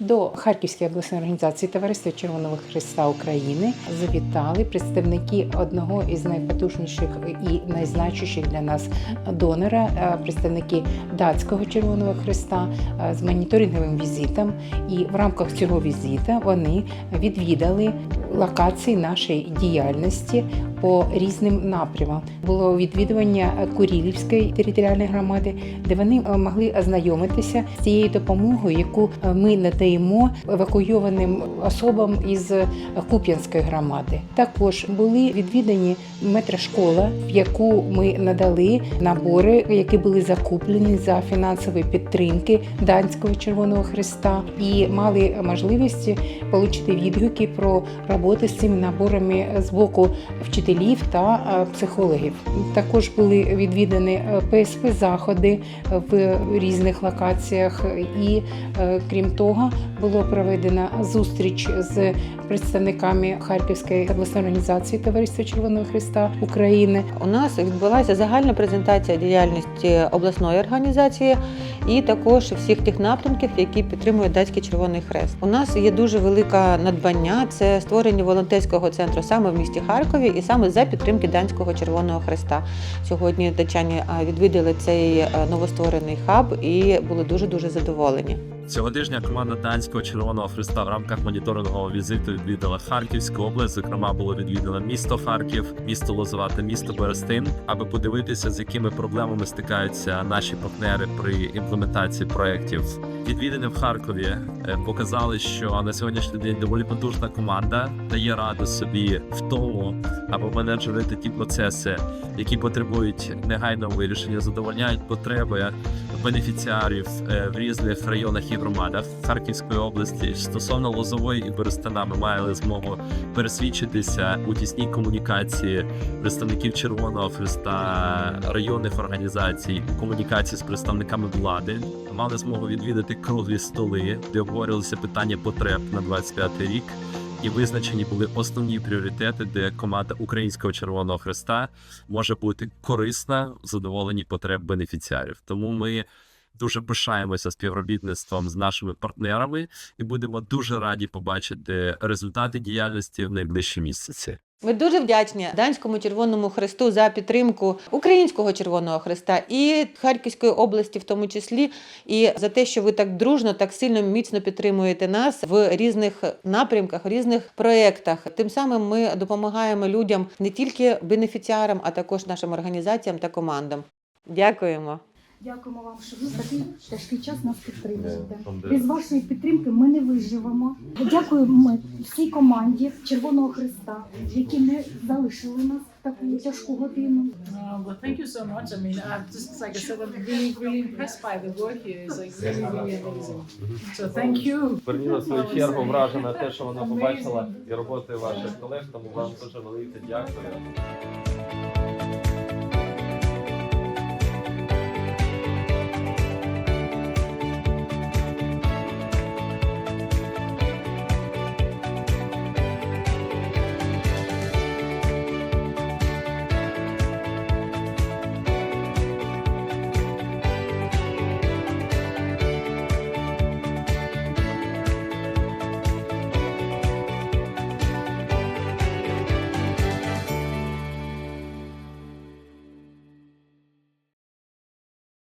До Харківської обласної організації Товариства Червоного Христа України завітали представники одного із найпотужніших і найзначущих для нас донора, е, представники датського Червоного Христа е, з моніторинговим візитом. І в рамках цього візита вони відвідали локації нашої діяльності по різним напрямам. Було відвідування Курілівської територіальної громади, де вони е, могли ознайомитися з тією допомогою, яку е, ми надаємо евакуйованим особам із е, Куп'янської громади. Також були відвідані метрошкола, в яку ми надали набори, які були закуплені за фінансової підтримки Данського Червоного Христа, і мали можливість отримати відгуки про роботу з цими наборами з боку вчителів та е, психологів. Також були відвідані е, ПСП заходи в різних локаціях, і е, крім того, було проведена зустріч з представниками Харківської обласної організації Товариства Червоного Христа України. У нас відбулася загальна презентація діяльності обласної організації і також всіх тих напрямків, які підтримує Датський Червоний Хрест. У нас є дуже велика надбання це створення волонтерського центру саме в місті Харкові і саме за підтримки Данського Червоного Хреста. Сьогодні датчані а, відвідали цей е, новостворений хаб і були дуже дуже задоволені. Цього тижня команда Данського Червоного Христа в рамках моніторингового візиту відвідала Харківську область. Зокрема, було відвідано місто Харків, місто Лозова та місто Берестин, аби подивитися, з якими проблемами стикаються наші партнери при імплементації проєктів. Відвідини в Харкові е, показали, що на сьогоднішній день доволі потужна команда дає раду собі в тому, аби менеджерити ті процеси, які потребують негайного вирішення, задовольняють потреби бенефіціарів е, в різних районах і громадах Харківської області. Стосовно Лозової і Берестина, ми мали змогу пересвідчитися у тісній комунікації представників Червоного Христа, районних організацій, комунікації з представниками влади. Мали змогу відвідати круглі столи, де обговорювалися питання потреб на 25 рік. І визначені були основні пріоритети, де команда Українського Червоного Хреста може бути корисна в задоволенні потреб бенефіціарів. Тому ми дуже пишаємося співробітництвом з нашими партнерами і будемо дуже раді побачити результати діяльності в найближчі місяці. Ми дуже вдячні Данському Червоному Хресту за підтримку Українського Червоного Хреста і Харківської області, в тому числі, і за те, що ви так дружно, так сильно міцно підтримуєте нас в різних напрямках, різних проєктах. Тим самим ми допомагаємо людям не тільки бенефіціарам, а також нашим організаціям та командам. Дякуємо. Дякуємо вам, що ви в такий тяжкий час нас підтримуєте. Без вашої підтримки ми не виживемо. Дякуємо всій команді Червоного Христа, які не залишили нас в таку тяжку годину. Uh, well, thank you so much. I mean, I'm just like I said, I'm really, really impressed by the work here. It's like really, really amazing. So thank you. Берніна в свою чергу вражена те, що вона побачила і роботи ваших колег. Тому вам дуже велике дякую.